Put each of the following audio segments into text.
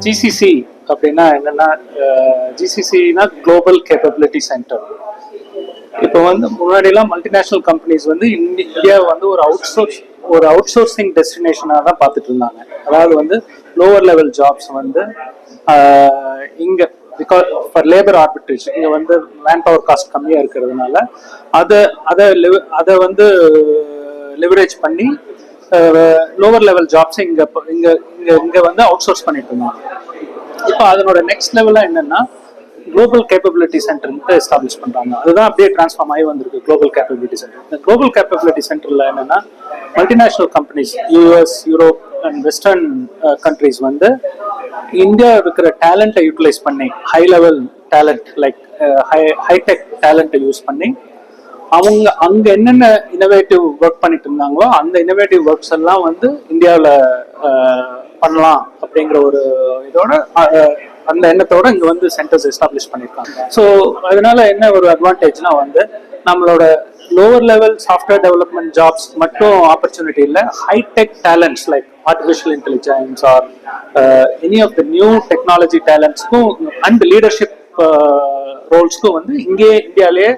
GCC அப்படின்னா என்னன்னா ஜிசிசினா global capability centre இப்போ வந்து முன்னாடிலாம் மல்டிநேஷனல் கம்பெனிஸ் வந்து இந்தியா வந்து ஒரு அவுட் சோர்ஸ் ஒரு அவுட் சோர்சிங் டெஸ்டினேஷனாக தான் பார்த்துட்டு இருந்தாங்க. அதாவது வந்து லோவர் லெவல் ஜாப்ஸ் வந்து இங்கே பிகாஸ் ஃபார் லேபர் ஆர்பிட்ரேஜ் இங்கே வந்து மேன் பவர் காஸ்ட் கம்மியாக இருக்கிறதுனால அதை அதை அதை வந்து லிவரேஜ் பண்ணி லோவர் லெவல் ஜாப்ஸ் இங்க இங்க இங்க இங்க வந்து அவுட் சோர்ஸ் பண்ணிட்டு இருந்தோம். இப்போ அதனோட நெக்ஸ்ட் லெவலாக என்னன்னா குளோபல் கேப்பபிலிட்டி சென்டர்ன்ட்டு எஸ்டாப்ளிஷ் பண்றாங்க. அதுதான் அப்படியே ட்ரான்ஸ்ஃபார்ம் ஆகி வந்திருக்கு குளோபல் கேப்பபிலிட்டி சென்டர் இந்த குளோபல் கேப்பபிலிட்டி சென்டர்ல என்னன்னா multinational companies US Europe and western countries வந்து இந்தியா இருக்கிற டேலண்ட்டை யூட்டிலைஸ் பண்ணி high level talent like high hi tech டேலண்ட்டை use பண்ணி அவங்க அங்க என்னென்ன இனோவேட்டிவ் ஒர்க் பண்ணிட்டு இருந்தாங்களோ அந்த இனோவேட்டிவ் ஒர்க்ஸ் எல்லாம் வந்து இந்தியாவில் பண்ணலாம் அப்படிங்கிற ஒரு இதோட அந்த எண்ணத்தோட இங்க வந்து சென்டர்ஸ் எஸ்டாப்ளிஷ் பண்ணியிருக்காங்க ஸோ அதனால என்ன ஒரு அட்வான்டேஜ்னா வந்து நம்மளோட lower level software development jobs மட்டும் ஆப்பர்ச்சுனிட்டி இல்லை hi tech talents like artificial intelligence or any of the new technology டேலண்ட்ஸ்க்கும் and leadership ரோல்ஸ்க்கும் வந்து இங்கே இந்தியாவிலேயே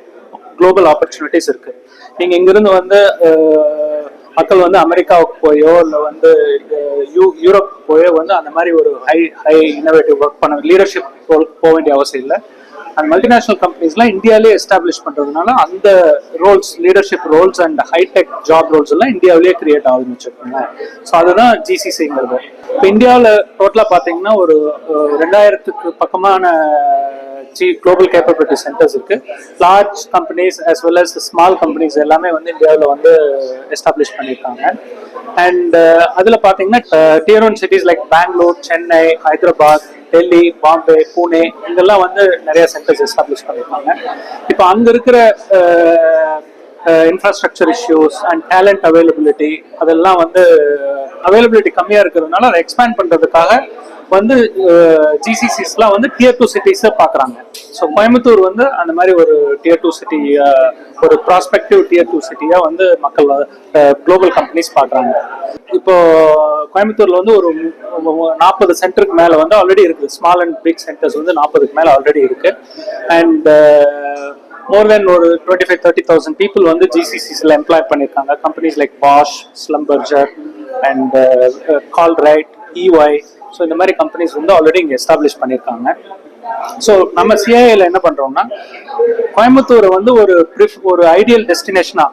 குளோபல் ஆப்பர்ச்சுனிட்டிஸ் இருக்கு. நீங்க இங்கிருந்து வந்து மக்கள் வந்து அமெரிக்காவுக்கு போயோ இல்லை வந்து யூ யூரோப் போயோ வந்து அந்த மாதிரி ஒரு ஹை ஹை இன்னோவேட்டிவ் ஒர்க் பண்ண லீடர்ஷிப் போக வேண்டிய அவசியம் இல்லை. அந்த மல்டிநேஷனல் கம்பெனிஸ்லாம் இந்தியாவிலேயே எஸ்டாப்ளிஷ் பண்ணுறதுனால அந்த roles leadership roles and hi tech job roles எல்லாம் இந்தியாவிலேயே கிரியேட் ஆகுதுன்னு வச்சுக்கோங்க. ஸோ அதுதான் ஜிசிசிங்கிறது இப்போ இந்தியாவில் டோட்டலாக பார்த்தீங்கன்னா ஒரு ரெண்டாயிரத்துக்கு பக்கமான ஜி குளோபல் கேப்பபிலிட்டி சென்டர்ஸ் இருக்கு. Large companies as well as small companies எல்லாமே வந்து இந்தியாவில் வந்து எஸ்டாப்ளிஷ் பண்ணியிருக்காங்க அண்ட் அதில் பார்த்தீங்கன்னா tier one cities like Bangalore Chennai Hyderabad Delhi Bombay Pune இதெல்லாம் வந்து நிறைய சென்டர்ஸ் எஸ்டாப்ளிஷ் பண்ணியிருக்காங்க இப்போ அங்கே இருக்கிற infrastructure issues and talent availability அதெல்லாம் வந்து அவைலபிலிட்டி கம்மியாக இருக்கிறதுனால அதை எக்ஸ்பேண்ட் பண்ணுறதுக்காக வந்து ஜிசிசிஸ்லாம் வந்து டியர் டூ சிட்டிஸை பார்க்குறாங்க. ஸோ கோயம்புத்தூர் வந்து அந்த மாதிரி ஒரு டியர் டூ சிட்டி ஒரு ப்ராஸ்பெக்டிவ் டியர் டூ சிட்டியாக வந்து மக்கள் குளோபல் கம்பெனிஸ் பார்க்குறாங்க. இப்போ கோயம்புத்தூர்ல வந்து ஒரு நாற்பது சென்டருக்கு மேலே வந்து ஆல்ரெடி இருக்குது ஸ்மால் அண்ட் பிக் சென்டர்ஸ் வந்து நாற்பதுக்கு மேலே ஆல்ரெடி இருக்கு. அண்ட் மோர் தென் ஒரு twenty five thirty thousand people வந்து ஜிசிசிஸில் எம்ப்ளாய் பண்ணியிருக்காங்க companies like Bosch Schlumberger and கால் ரைட் இஒய் ஸோ இந்த மாதிரி கம்பெனிஸ் வந்து ஆல்ரெடி இங்கே எஸ்டாப்ளிஷ் பண்ணியிருக்காங்க ஸோ நம்ம சிஐஏல என்ன பண்றோம்னா கோயம்புத்தூரை வந்து ஒரு ஒரு ஐடியல் டெஸ்டினேஷனா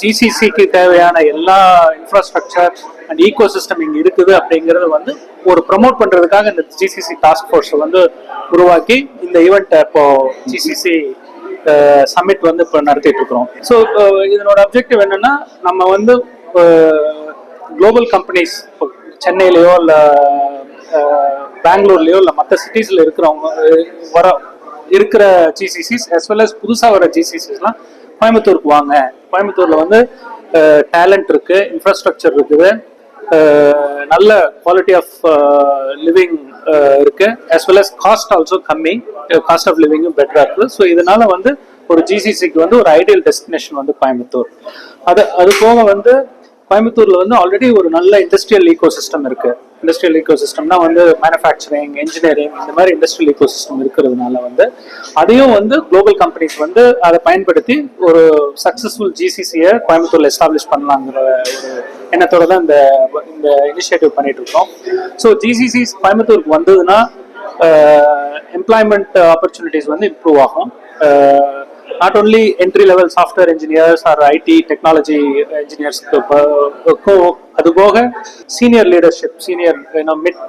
ஜிசிசிக்கு தேவையான எல்லா இன்ஃப்ராஸ்ட்ரக்சர் அண்ட் ஈகோ சிஸ்டம் இங்க இருக்குது அப்படிங்கறது வந்து ஒரு ப்ரமோட் பண்றதுக்காக இந்த ஜிசிசி டாஸ்க் ஃபோர்ஸ் வந்து உருவாக்கி இந்த ஈவெண்ட் இப்போ ஜிசிசி சமிட் வந்து இப்போ நடத்திட்டு இருக்கிறோம் ஸோ இதனோட அப்ஜெக்டிவ் என்னன்னா நம்ம வந்து குளோபல் கம்பெனிஸ் சென்னையிலேயோ இல்லை பெங்களூர்லேயோ இல்லை மற்ற சிட்டிஸில் இருக்கிறவங்க வர இருக்கிற ஜிசிசிஸ் அஸ் வெல் அஸ் புதுசாக வர ஜிசிசிஸ்லாம் கோயம்புத்தூருக்கு வாங்க. கோயம்புத்தூரில் வந்து டேலண்ட் இருக்குது இன்ஃப்ராஸ்ட்ரக்சர் இருக்குது. நல்ல குவாலிட்டி ஆஃப் லிவிங் இருக்கு. As well as cost also கம்மி. காஸ்ட் ஆஃப் லிவிங்கும் பெட்டரா இருக்குது ஸோ இதனால வந்து ஒரு ஜிசிசிக்கு வந்து ஒரு ஐடியல் டெஸ்டினேஷன் வந்து கோயம்புத்தூர். அது அது போக வந்து கோயம்புத்தூர்ல வந்து ஆல்ரெடி ஒரு நல்ல இண்டஸ்ட்ரியல் ஈகோ சிஸ்டம் இருக்கு. இண்டஸ்ட்ரியல் ஈகோசிஸ்டம்னா வந்து மேனுஃபேக்சரிங் இன்ஜினியரிங் இந்த மாதிரி இண்டஸ்ட்ரியல் ஈகோசிஸ்டம் இருக்கிறதுனால வந்து அதையும் வந்து குளோபல் கம்பெனிஸ் வந்து அதை பயன்படுத்தி ஒரு சக்ஸஸ்ஃபுல் ஜிசிசியை கோயம்புத்தூர்ல எஸ்டாப்ளிஷ் பண்ணலாங்கிற ஒரு எண்ணத்தோட தான் இந்த இந்த இனிஷியேட்டிவ் பண்ணிட்டு இருக்கோம். ஸோ ஜிசிசி கோயம்புத்தூருக்கு வந்ததுன்னா எம்ப்ளாய்மெண்ட் ஆப்பர்ச்சுனிட்டிஸ் வந்து இம்ப்ரூவ் ஆகும். Not only entry level software engineers or IT technology இன்ஜினியர்ஸ்க்கு அது போக senior leadership senior mid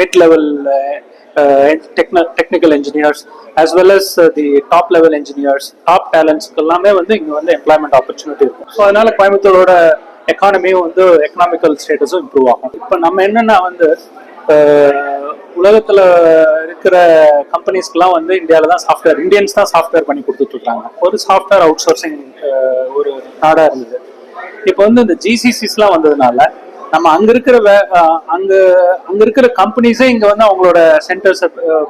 mid level technical engineers as well as the top level engineers top டேலண்ட்ஸ்க்கு எல்லாமே வந்து இங்கே வந்து எம்ப்ளாய்மெண்ட் ஆப்பர்ச்சுனிட்டி இருக்கும். ஸோ அதனால கோயம்புத்தூரோட எக்கானமியும் வந்து எக்கனாமிக்கல் ஸ்டேட்டஸும் இம்ப்ரூவ் ஆகும். இப்போ நம்ம என்னென்னா வந்து uh, உலகத்துல இருக்கிற கம்பெனிஸ்க்குலாம் வந்து இந்தியாவில தான் சாஃப்ட்வேர் இந்தியன்ஸ் தான் சாஃப்ட்வேர் பண்ணி கொடுத்துட்டு இருக்காங்க ஒரு சாஃப்ட்வேர் அவுட் சோர்சிங் ஒரு நாடாக இருந்தது. இப்போ வந்து இந்த ஜிசிசிஸ்லாம் வந்ததுனால நம்ம அங்க இருக்கிற வே- அங்க அங்க இருக்கிற கம்பெனிஸே இங்க வந்து அவங்களோட சென்டர்ஸ்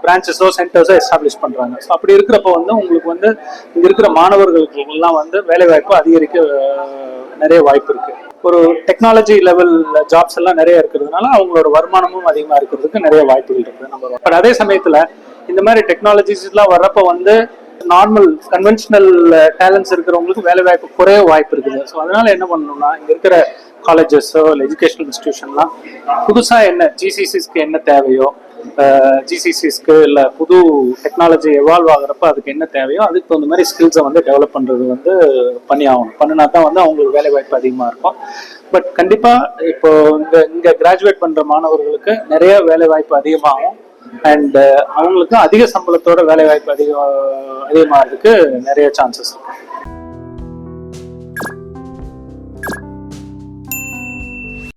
பிரான்ச்சஸோ சென்டர்ஸோ எஸ்டாப்ளிஷ் பண்றாங்க. ஸோ அப்படி இருக்கிறப்போ வந்து உங்களுக்கு வந்து இங்க இருக்கிற மாணவர்களுக்கெல்லாம் வந்து வேலை வாய்ப்பு அதிகரிக்க நிறைய வாய்ப்பு இருக்கு. ஒரு டெக்னாலஜி லெவல் ஜாப்ஸ் எல்லாம் நிறைய இருக்கிறதுனால அவங்களோட வருமானமும் அதிகமா இருக்கிறதுக்கு நிறைய வாய்ப்புகள் இருக்குது நம்ம பட் அதே சமயத்துல இந்த மாதிரி டெக்னாலஜிஸ் எல்லாம் வர்றப்ப வந்து நார்மல் கன்வென்ஷனல் டேலண்ட்ஸ் இருக்கிறவங்களுக்கு வேலை வாய்ப்பு குறைய வாய்ப்பு இருக்குது. ஸோ அதனால என்ன பண்ணணும்னா இங்க இருக்கிற காலேஜஸோ இல்லை எஜுகேஷனல் இன்ஸ்டியூஷன்லாம் புதுசாக என்ன ஜிசிசிஸ்க்கு என்ன தேவையோ ஜிசிசிஸ்க்கு இல்லை புது டெக்னாலஜி எவால்வ் ஆகிறப்ப அதுக்கு என்ன தேவையோ அதுக்கு தகுந்த மாதிரி ஸ்கில்ஸை வந்து டெவலப் பண்ணுறது வந்து பண்ணி ஆகணும். பண்ணினா தான் வந்து அவங்களுக்கு வேலை வாய்ப்பு அதிகமாக இருக்கும். பட் கண்டிப்பாக இப்போ இங்கே இங்கே கிராஜுவேட் பண்ணுற மாணவர்களுக்கு நிறைய வேலை வாய்ப்பு அதிகமாகும். அண்ட் அவங்களுக்கு அதிக சம்பளத்தோட வேலை வாய்ப்பு அதிகம் அதிகமாகிறதுக்கு நிறைய சான்சஸ் இருக்கும்